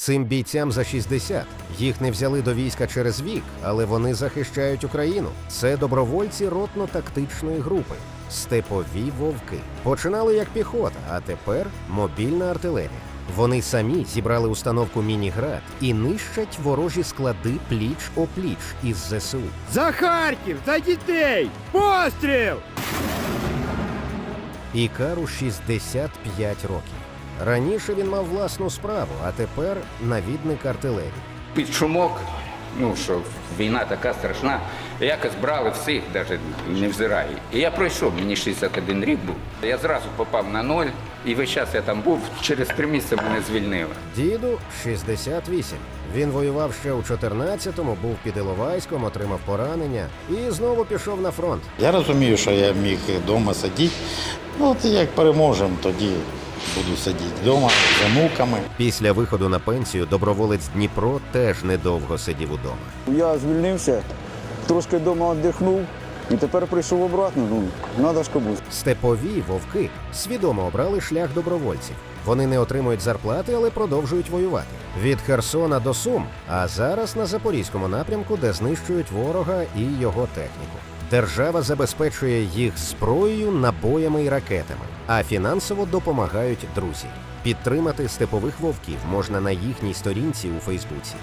Цим бійцям за 60. Їх не взяли до війська через вік, але вони захищають Україну. Це добровольці ротно-тактичної групи. Степові вовки починали як піхота, а тепер мобільна артилерія. Вони самі зібрали установку Мініград і нищать ворожі склади пліч опліч із ЗСУ. За Харків! За дітей! Постріл! Ікару 65 років. Раніше він мав власну справу, а тепер навідник артилерії. під шумок, ну що війна така страшна, якось брали всіх, навіть не взирає. І я пройшов, мені 61 рік був. Я зразу попав на ноль, і весь час я там був, через три місяці мене звільнили. Діду 68. Він воював ще у 14-му, був під Іловайськом, отримав поранення і знову пішов на фронт. Я розумію, що я міг вдома сидіти. Ну, от як переможемо, тоді буду сидіти вдома з онуками. Після виходу на пенсію доброволець Дніпро теж недовго сидів удома. Я звільнився, трошки вдома віддихнув і тепер прийшов обратно. Ну, треба ж комусь. Степові вовки свідомо обрали шлях добровольців. Вони не отримують зарплати, але продовжують воювати від Херсона до Сум, а зараз на запорізькому напрямку, де знищують ворога і його техніку. Держава забезпечує їх зброєю, набоями і ракетами, а фінансово допомагають друзі. Підтримати степових вовків можна на їхній сторінці у Фейсбуці.